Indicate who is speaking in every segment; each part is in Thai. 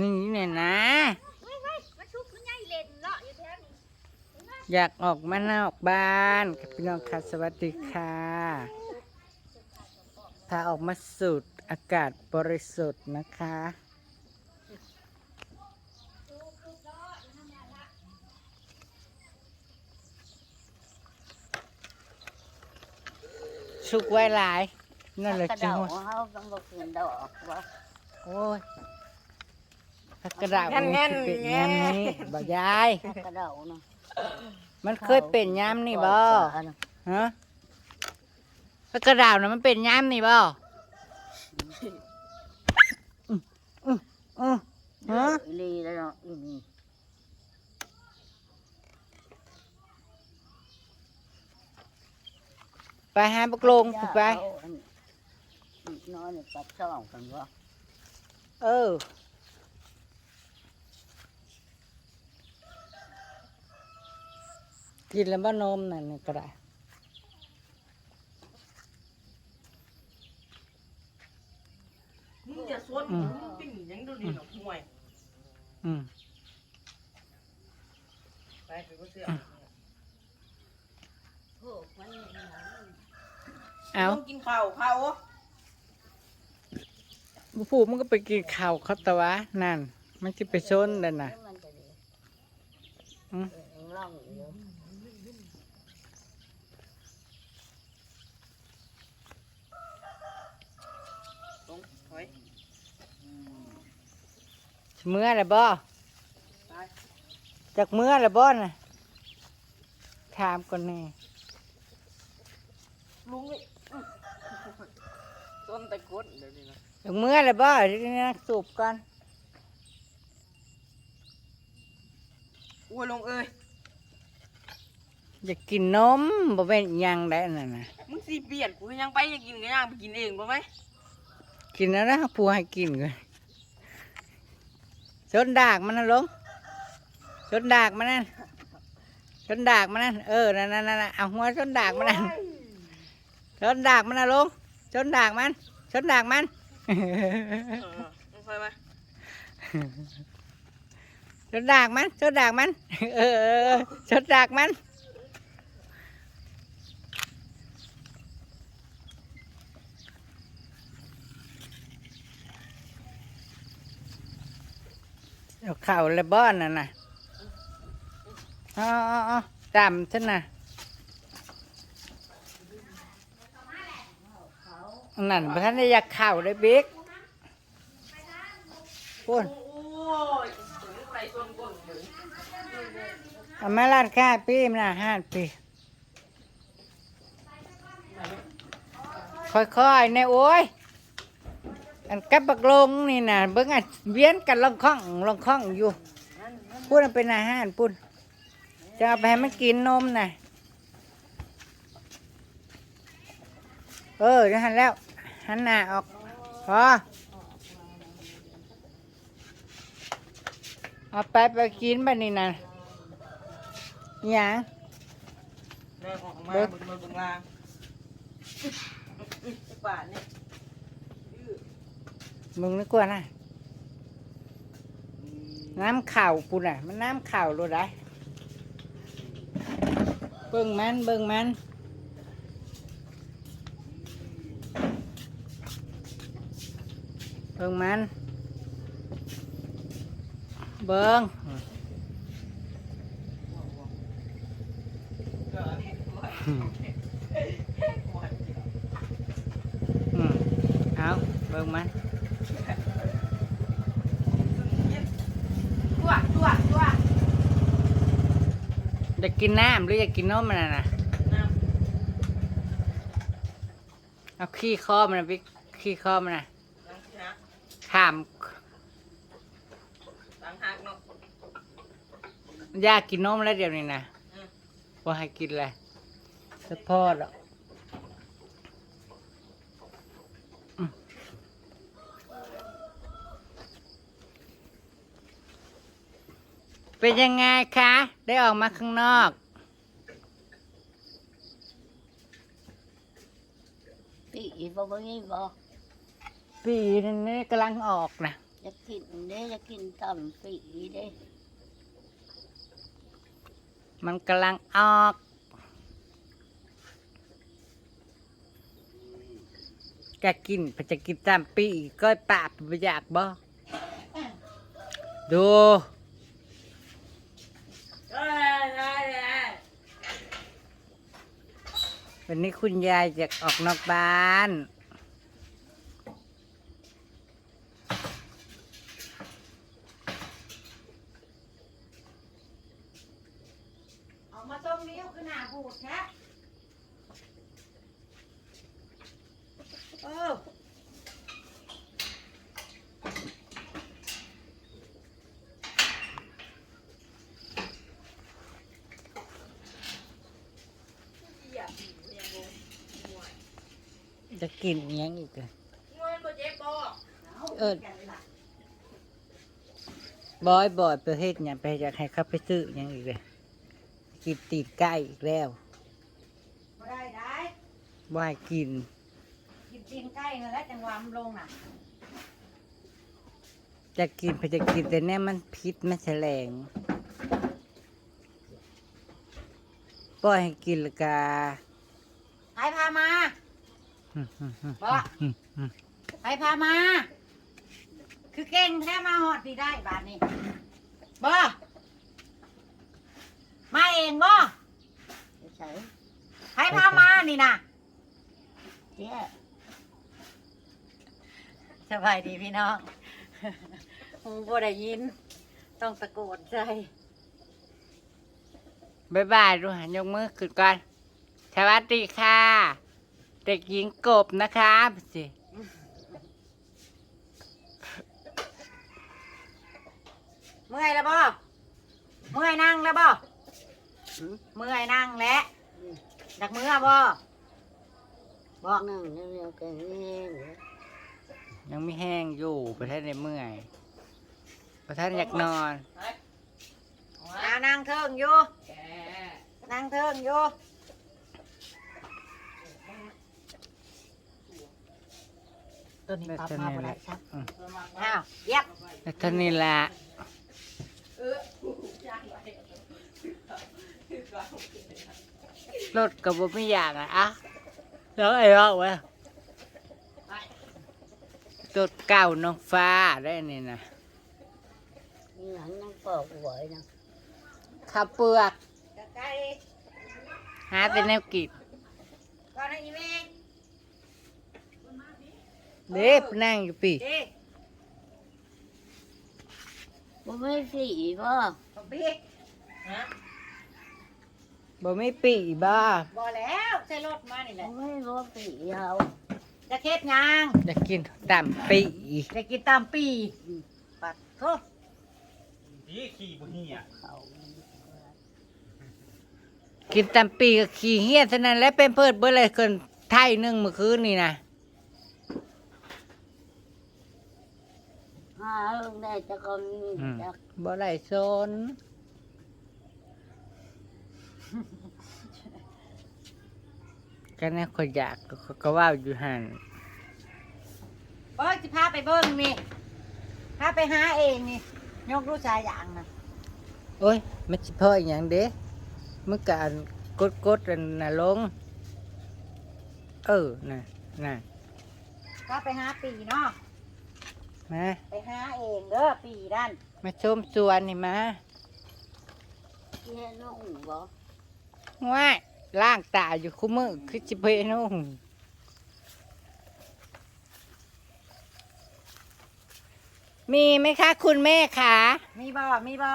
Speaker 1: นี่เนี่ยนะ
Speaker 2: เว้ยเว้ยมาชุบมันใหญ่เล่นเลาะอยู่แถวนี้
Speaker 1: อยากออกมานอกบ้านค่ะพี่น้องค่ะสวัสดีค่ะ พาออกมาสูดอากาศบริสุทธิ์นะคะชุกไว้หลายนั่นแหละ
Speaker 2: กระ
Speaker 1: จั
Speaker 2: เดาง
Speaker 1: หวะ
Speaker 2: เขาต้องบอกคืนดอกว่า
Speaker 1: โอ้ย พักกระดาษมันสิเป็นยามนี้บ่ยาย
Speaker 2: กระเดาเนาะ
Speaker 1: มันเคยเป็นยามนี่บ่ฮะพักกระดาษนะมันเป็นยามนี่บ่อืมอืมอืมฮะ
Speaker 2: อีลีแล้วเนาะอีนี่
Speaker 1: ไปหาบักลงไป
Speaker 2: นอนปัดช่องกันว่
Speaker 1: เออ กินแล้วบ่นมนั่นนี่ก็ได้
Speaker 3: มึงอย่าสวนมึงปิ้งหยังดูนี่หรอกห่วย
Speaker 1: อืม
Speaker 3: ไปไปก็เสื้อ
Speaker 2: โอ้มัน
Speaker 1: เอา
Speaker 3: ต้องกินข้าวข้าว
Speaker 1: บุผูมันก็ไปกินข้าวเขาตะวะนั่น มันจะไปชนเลยน่ะ
Speaker 2: มันจะดี
Speaker 1: อืม
Speaker 2: ร่องอยู่
Speaker 3: ตรงถอย
Speaker 1: เมื่อไรบ่
Speaker 3: ไป
Speaker 1: จากเมื่อไรบ่น่ะถามก่อนแน่
Speaker 3: ลุงนี่ต้นตะกรุดเดี๋ยวนี้นะ
Speaker 1: จากเมื่อไรบ่เดี๋ยวนี้นะสูบก่อน
Speaker 3: โอ้ยลงเอ้ย
Speaker 1: อยากกินนมบ่เป็นหยังได้นั่นน่ะ
Speaker 3: มึงสีเปลี่ยนกูยังไปยังกินกันยังไปกินเองป่ะไหม
Speaker 1: กินแล้วนะผัวให้กินกัน ชนดากมันนะลงชนดากมันนั่นชนดากมันนั่นเออนั่นนั่นนั่นเอาหัวชนดากมันนั่นชนดากมันนะลงชนดากมันชนดากมัน
Speaker 3: เออมึงคอยมา
Speaker 1: ชนดากมันชนดากมันเออเออชนดากมัน เอาเข่าเลยบ้อนน่ะนะอ๋อจำฉันน่ะนั่นพระท่านอยากเข่าเลยบิ๊กพูด
Speaker 3: โอ้ยถึงไปต้น
Speaker 1: เอามาลาดค่าพี่มันอาหารพี่ค่อยๆในโอ้ย อันกับบักลงนี่นะเบิ่งอันเวียนกันลองข้องลองข้องอยู่พูดมันเป็นอาหารปุ่นจะเอาไปให้มันกินนมน่ะเออจะหันแล้วหันหน้าออกพอเอาไปไปกินบ้านี่นะอหย่าง
Speaker 3: แม่ออกมาเบิ่งเบิ่งเบิ่งลางป่านนี่
Speaker 1: มึงนึกว่านะน้ำข่าวปุ่นอะ มันน้ำข่าวรู้ได้เบิ่งมันเบิ่งมันเบิ่งมัน เบิ่งอืมเอาเบิ่งมัน
Speaker 3: ตัวตัวตัว
Speaker 1: อยา กกินน้ำหรืออยากกินนมมันน่ะนะ
Speaker 3: น้
Speaker 1: เอาขี้คอมันนะพี่ขี้คอมันนะำ
Speaker 3: ยังสิฮะ
Speaker 1: ขาม
Speaker 3: ต่างหักเนาะ
Speaker 1: ยากกินนมแล้วเดี๋ยวนี้นะ
Speaker 3: อืม
Speaker 1: ว่าให้กินอะไรสะพอดหรอก เป็นยังไงคะ ได้ออกมาข้างนอก
Speaker 2: พี่อีบอกว่างี้บอก
Speaker 1: ปีนี้กำลังออกนะ
Speaker 2: จะกินเด้จะกินตำปีเด้
Speaker 1: มันกำลังออกแกกินไปจะกินตามปีก็ปากไปอยากบ่ดู วันนี้คุณยายจะออกนอกบ้าน
Speaker 4: ออกมาตรงนี้เอาขึ้นหน้าบูดนะ เออ
Speaker 1: จะกินอิหยังอีกอะ
Speaker 3: เงินบ่เจ็บบ่
Speaker 1: เออบอยบอยประเทศเนี่ยงไปอยากให้เขาไปซื้ออิหยังอีกเลยกินตีนไก่อีกแล้ว
Speaker 4: บ่ได้ได้
Speaker 1: ว่าให้กิน
Speaker 4: กินตีนใกล้นั่นแหละจังหวะมันลงน่ะ
Speaker 1: จะกินไปจะกินแต่เนี่ยมันพิษมันแฉลงปล่อยให้กินและกา
Speaker 4: ใครพามา บ่ใครพามา คือเก่งแท้มาหอดพี่ได้บาทนี้บ่มาเองบ่
Speaker 2: จะใส่
Speaker 4: ใครพามานี่น่ะ
Speaker 2: เจ๊
Speaker 4: สบายดีพี่น้องหูบ่ได้ยิน ต้องตะโกนใจ
Speaker 1: บายบายดูหันยกมือขึ้นก่อนสวัสดีค่ะ เด็กหญิงกบนะคะสิ
Speaker 4: เมื่อยแล้วบ่เมื่อยนั่งแล้วบ่เมื่อยนั่งแล้วจากเมื่อบ่
Speaker 2: บอกนั่งเร็วๆกันแห้ง
Speaker 1: ยังไม่แห้งอยู่ประเทศในเมื่อยประเทศอยากนอน
Speaker 4: เอานั่งเทิงอยู่
Speaker 3: แก
Speaker 4: นั่งเทิงอยู่ ตัวนี้ปรับมาบ่ได้ครับ
Speaker 1: อืม
Speaker 4: อ้าวเย็บ
Speaker 1: แล้วเท่านี้ละ
Speaker 3: เออจ้างไว้คือก็
Speaker 1: รถกับบ่ไม่อยากอะอะแล้วไอ้รอกวะรถเก่าน้องฟ้าได้นี่นะ
Speaker 2: นี่หลังนั่งปอกหวยนะ
Speaker 1: ข้าวเปลือก
Speaker 4: จะไก่
Speaker 1: หาแต่แนวกิน
Speaker 4: ก่อนให้อีแม่
Speaker 1: เด็บนั่งอยู่ปี
Speaker 4: ดิ
Speaker 2: บ่ไม่สีบ่
Speaker 4: บ่บิ๊ก
Speaker 3: ฮะ
Speaker 1: บ่มีปีบ้า
Speaker 4: บ่แล้วใส่รถมานี่แห
Speaker 2: บ่
Speaker 4: ละ
Speaker 2: ไม่บ่สีเฮา
Speaker 4: จะเค็ดยาง
Speaker 1: จะกินตำปี
Speaker 4: จะกินตามปีปัดโทษ
Speaker 5: นี่ขี่บุนี่อะ
Speaker 2: เขา
Speaker 1: กินตำปีก็ขี้เหี้ยเท่านั้นแหล้วเป็นเพิดเบื่อเลยคนไทยหนึ่งเมื่อคืนนี่นะ
Speaker 2: หาเรื่องได้จะก็มี
Speaker 1: อืม
Speaker 2: จัก
Speaker 1: บ่ไรโซนก็น่าคนอยากก็ก็ว่าอยู่หัน
Speaker 4: เบิ้งสิพาไปเบิ้งนี่พาไปหาเองนี่ยกรู้ชายอย่างนะ
Speaker 1: โอ้ย มันสิพ่ออหย่างเด้มึงกอันกดกดอันน่ะลง เออน่ะน่ะ
Speaker 4: พาไปหาปีเนาะ
Speaker 1: มา
Speaker 4: ไปหาเองเด้อปีนั่น
Speaker 1: มาชมสวนนี่มา
Speaker 2: เจ๊น้องบ่
Speaker 1: ว่าล่างตาอยู่คู่มือคือจิเพนุ่งมีไหมคะ คุณแม่คะ
Speaker 4: มีบ่มีบ่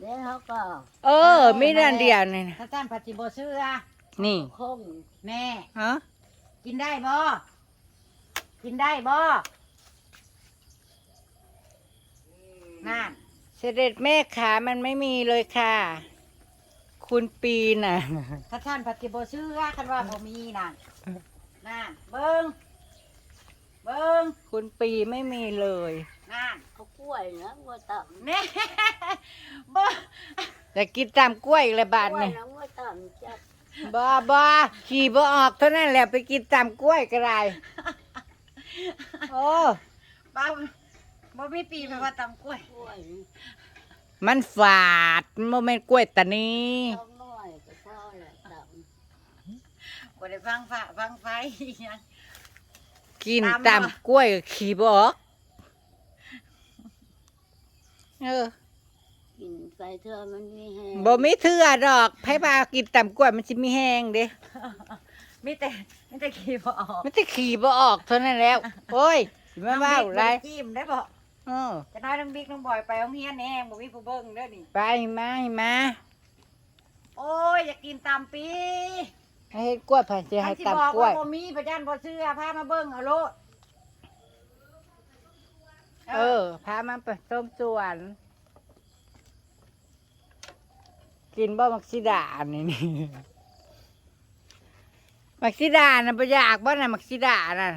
Speaker 2: เด้เขาก็
Speaker 1: เออมีเดือนเดียวนี่นะ
Speaker 4: ถ้าท่านปัจจิโบเชื่อ
Speaker 1: นี่
Speaker 2: คง
Speaker 4: แม่
Speaker 1: ฮะ
Speaker 4: กินได้บ่กินได้บ่ นั่น
Speaker 1: เสด็จแม่ขามันไม่มีเลยค่ะ คุณปีน่ะ
Speaker 4: ถ้าท่านปัจจิโบเชื่อคันว่าบ่มีนั่นนั่นเบิ้งเบิ้ง
Speaker 1: คุณปีไม่มีเลย
Speaker 4: นั่น
Speaker 2: เขากล้วยนะว่าต่ำ
Speaker 4: แน่บ่
Speaker 1: แต่กินตามกล้วยอีกเลยบาท
Speaker 2: กล้วย
Speaker 1: นี่
Speaker 2: นะว่าต่ำจัก
Speaker 1: บ้าบ้าขี่บ่ออกเท่านั้นแหละไปกินตามกล้วยก็ได้โอ้
Speaker 4: บ่ บ่มีปีไปว่าตำกล้วย
Speaker 2: กล้วยนี่
Speaker 1: มันฝาดมันบ่แม่นกล้วยตานี
Speaker 2: ท้องน้อยก็พอแหละด
Speaker 4: บ่ได้ฟังฟ้าฟังไฟอิหยัง
Speaker 1: กิน
Speaker 4: ตาม
Speaker 1: ตาม
Speaker 4: บ่
Speaker 1: กล้วยก็ขี่บ่ออกเออำ
Speaker 2: กินไปเถอะมันมีแห้ง
Speaker 1: บ่มีเถื่อดอกไผว่ากินตามกล้วยมันสิมีแห้งเด้
Speaker 4: มีแต่มีแต่ขี้บ่ออก
Speaker 1: มันจะขี่บ่ออกเท่านั้นแล้ว โอ้ยสิมาว่าอะไร
Speaker 4: น้งบิ๊กบ่ด้จิ้มได้บ่
Speaker 1: เออ
Speaker 4: จะน้อยน้องบิ๊กน้องบอยไปโรงเรียนแน่บ่มีผู้เบิ่งเด้อนี่
Speaker 1: ไปมามา
Speaker 4: โอ้ยอยากกินตามปี
Speaker 1: ให้เฮ็ดกล้วยผ่านสิให้
Speaker 4: สิ
Speaker 1: ตาม
Speaker 4: บอก
Speaker 1: กล้ว
Speaker 4: ว่ายบ่มีพระจันทร์บ่เชื่อพามาเบิ่งเอาโลด
Speaker 1: เออ พามาไปส้มสวน กินบ่มักซิดานี่นี่ มักซิดาน่ะบ่อยากบ่น่ะมักซิดาน่ะ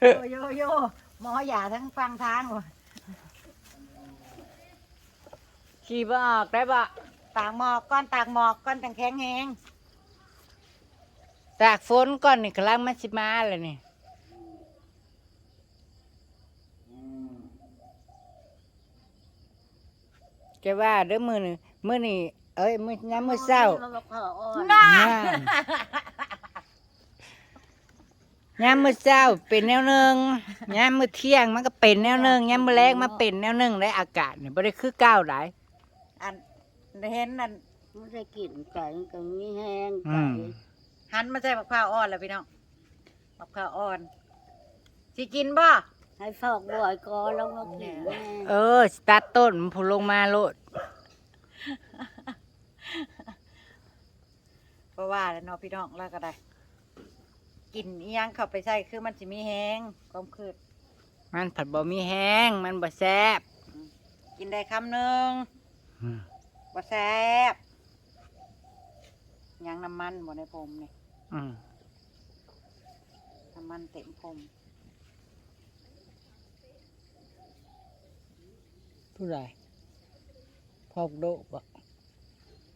Speaker 4: โยโยโย หมออย่าทั้งฟังทางบ่
Speaker 1: ขี่บ่ออกได้บ่
Speaker 4: ตากหมอกก้อนตากหมอกก้อนจังแข็งแฮง
Speaker 1: ตากฝนก่อนนี่กำลังมันสิมาแล้วนี่จะว่าเด้อมื้อนี้มื้อนี้เอ้ยมื้อยามมื้อเช้า
Speaker 2: มันบอกเขาอ่อน
Speaker 4: น่า
Speaker 1: ยามมื้อเช้าเป็นแนวหนึงยามมื้อเที่ยงมันก็เป็นแนวหนึงยามมื้อแลงมาเป็นแนวหนึงได้อากาศนี่บ่ได้คือก้าวหลาย
Speaker 4: อันเห็นนั่น
Speaker 2: มันได้กินไปมันก็มีแห้ง
Speaker 1: อื
Speaker 2: ไป
Speaker 1: ม
Speaker 4: หันมาใส่มะพร้าวอ่อนแล้วพี่น้องมะพร้าวอ่อนสิกินบ่
Speaker 2: ให้ฟอกบ่อยก็แล้วมากินแม่
Speaker 1: เออสตาร์ทต้นมันพูลงมาโลด
Speaker 4: เพราะว่าแล้วเนาะพี่น้องแล้วก็ได้ กินอีหยังเข้าไปใส่คือมันสิมีแฮงความคืด
Speaker 1: มันผัดบ่มีแห้ง มันบ่แซ่บ
Speaker 4: กินได้คำหนึ่ง
Speaker 1: อืม
Speaker 4: บ่แซ่บยังน้ำมันบ่ในผมนี่
Speaker 1: อืม
Speaker 4: น้ำมันเต็มผม
Speaker 1: ผู้ใดพอกโดบ่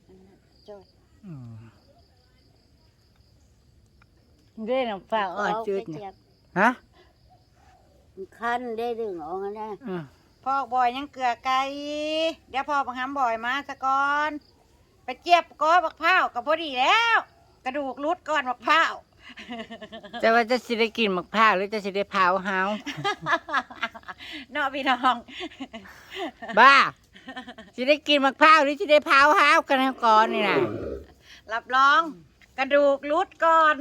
Speaker 4: อันนั้นจ้อย
Speaker 1: อืม เด้น้ำฟ้าอ่อนจืด
Speaker 2: เาไป
Speaker 1: นี่
Speaker 2: เจ็บ
Speaker 1: ฮะ
Speaker 2: มันคันได้ดึงออกมาได้
Speaker 1: อืม
Speaker 4: พอกบ่อยยังเกลือไก่เดี๋ยวพอบังคับบ่อยมาซะก่อน ไปเจี๊ยบก้อบักพร้าวกับพอดีแล้ว กระดูกรุดก่อนบักพร้าว
Speaker 1: จะว่าจะสิได้กินมะพร้าวหรือจะสิได้เผาเฮา
Speaker 4: เนาะพี่น้อง
Speaker 1: บ้าสิได้กินมะพร้าวหรือสิได้เผาเฮากันให้ก่อนนี่น่ะ
Speaker 4: รับรอง กระดูกรุดก่อน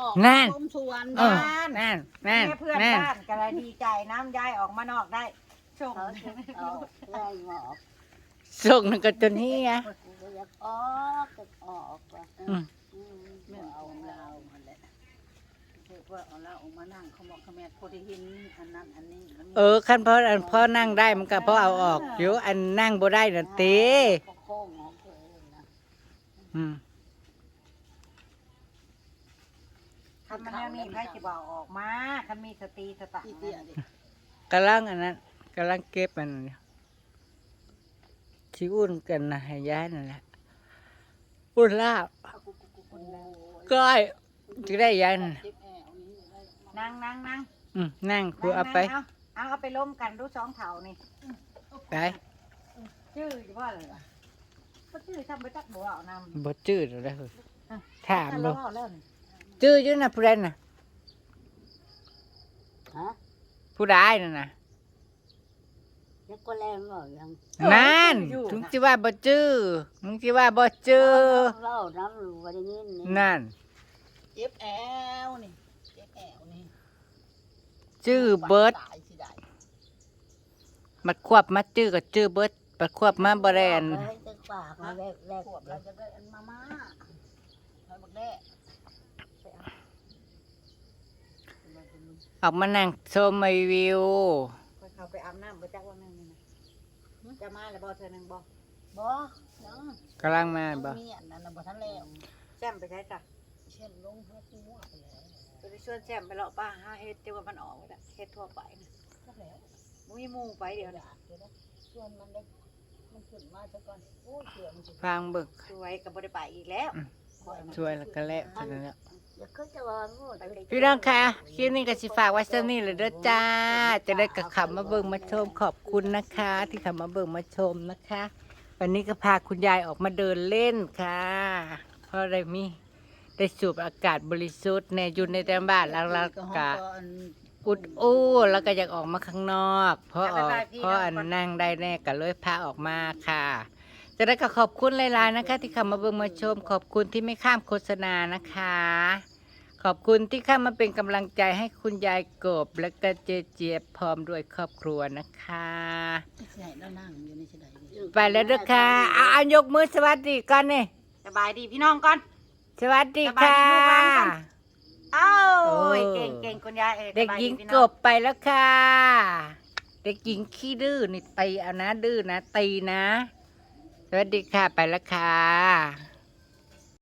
Speaker 2: ออก
Speaker 1: นั่น
Speaker 2: ต้มสวน
Speaker 1: เออนั่นนั่น
Speaker 4: แม่เพื่อน
Speaker 1: นั่น
Speaker 4: บ้านก็เลยดีใจน้ำยายออกมานอกได้ชม
Speaker 2: เขาจะเอาไล่หมอก
Speaker 1: ส่งนึงก็จนนี้อะ
Speaker 2: ก็อยากออกก็ออกว่ะ
Speaker 1: อืม
Speaker 2: อืมไม่เอาเรามาแหละเรียกว่าเอาเราออกมานั่งเขาบอกเขาแม่พอได้ยินอันนั้นอันนี้มันมี
Speaker 1: เออคันพออันพอนั่งได้มันก็พอเอาออกอยู่อันนั่งบ่ได้น่ะเต้
Speaker 2: เขาโค้งของตัวเองนะ
Speaker 1: อืม
Speaker 4: ทำมันแนวนี้ไพ่จะบอกออกมาคันมีสติสตัง
Speaker 2: อีเตี้ยดิ
Speaker 1: กำลังอันนั้นกำลังเก็บมันอยู่ที่อุ่นกันนะให้ย้ายนั่นแหละอุ่นลาบ
Speaker 2: โอ้ย
Speaker 1: ก้อยจะได้ย้ายนั่นน่ะ
Speaker 2: เจ็บแอวนี่ได้มา
Speaker 4: นั่งนั่งนั่ง
Speaker 1: อืมนั่งกูเอาไป
Speaker 4: นั่งเอาเอาเอาไปล้มกันดูสองเถานี่
Speaker 1: ไป
Speaker 4: ชื่ออยู่ว่าเลยก็ชื่อทำไปจักบัวเอานำ
Speaker 1: บ่จืดแล้วเฮ้ยถาม
Speaker 4: แต่
Speaker 1: ดู
Speaker 4: เราเอาแล้วนี่
Speaker 1: จืดอยู่นะผู้ใดน่ะ
Speaker 2: ฮะ
Speaker 1: ผู้ใดนั่นน่ะ
Speaker 2: ยังก็แรงบ่ยัง
Speaker 1: นั่นถึงสิว่าบ่จื้อมึงสิว่าบ่จื้อ
Speaker 2: เล่าน้ำรู้ว่าได้ยินนี่
Speaker 1: นั่น
Speaker 2: เจ็บแอวนี่เจ็บแอวนี่
Speaker 1: จื้อเบิด
Speaker 2: ตายสิได้
Speaker 1: มัดควบมัดจื้อก็จื้อเบิดมัดควบมาบ่ได้อัน
Speaker 2: เอาให้ตึกปากมาแลกแลกเราจะได้อันมาม่าให้บักแด้
Speaker 1: ออกมานั่งชมรีวิว
Speaker 4: ค่อยเข้าไปอาบน้ำไปจักวันหนึงนี่นะจะมาแล้วบ่เธอหนึงบ่
Speaker 2: บ่ยัง
Speaker 1: กำลังมาบ่
Speaker 2: มีอันนั้นน่ะบ่ทันแล้ว
Speaker 4: แซมไปใช้จ้ะ
Speaker 2: เช่นลงเพื่อที่มั่วไปแล้ว
Speaker 4: จะไปชวนแซมไปเลาะป้าหาเฮ็ดเจ้าว่ามันออกแล้วเฮ็ดทั่วไปนะ
Speaker 2: ก็แล้ว
Speaker 4: มุ้ยหมู่ไปเดี๋ยว
Speaker 2: เดี๋
Speaker 4: นะ
Speaker 2: ยวเดี๋ยวนะส่วนมันได้มันขึ้นมาซะก่อนโอ้ยเสือมันสิ
Speaker 1: ฟังเบิก
Speaker 4: สวยก็บ่ได้ไปอีกแล้ว
Speaker 1: ช่วยแล้วก็แล้วเท่านั้นแหล้ว
Speaker 4: เดี๋ยวเขาจะ
Speaker 1: พี่น้องคะคลิปนี้ก็สิฝากไว้เท่านี้เลยเด้อจ้า จะได้กับขับมาเบิ่งมาชมขอบคุณนะคะ ที่ขับมาเบิ่งมาชมนะคะ วันนี้ก็พาคุณยายออกมาเดินเล่นค่ะ เพราะอะไรมีได้สูบอากาศบริสุทธิ์ในอยู่ในแต่บ้านแล้วแล้ว
Speaker 2: ก็
Speaker 1: ก็
Speaker 2: อัน
Speaker 1: อุดอู้แล้วก็อยากออกมาข้างนอก เพราะออกเพราะอันนั่งได้แน่ก็เลยพาออกมาค่ะจะได้ก็ขอบคุณหลายๆนะคะ ที่เข้ามาเบิ่งมาชม ขอบคุณที่ไม่ข้ามโฆษณานะคะ ขอบคุณที่เข้ามาเป็นกำลังใจให้คุณยายกบ และก็เจเจี๊ยบพร้อมด้วยครอบครัวนะคะ
Speaker 2: ใช่แล้วนั่งอยู่ในเฉยๆนี่
Speaker 1: ไปแล้วเด้อค่ะเอาเอายกมือสวัสดีก่อนนี่
Speaker 4: สบายดีพี่น้องก่อน
Speaker 1: สวัสดี
Speaker 4: สบาย
Speaker 1: ค่ะ
Speaker 4: ดีลูกหลานกันเอ้า
Speaker 1: โอ้ ย
Speaker 4: เก่งเก่งคุณยายเอ้ย
Speaker 1: เด็ก
Speaker 4: สบา
Speaker 1: หญิง
Speaker 4: พี่
Speaker 1: ก
Speaker 4: น้อบ
Speaker 1: ไปแล้วค่ะ เด็กหญิงขี้ดื้อนี่ตีเอานะดื้อนะตีนะ สวัสดีค่ะไปแล้วค่ะ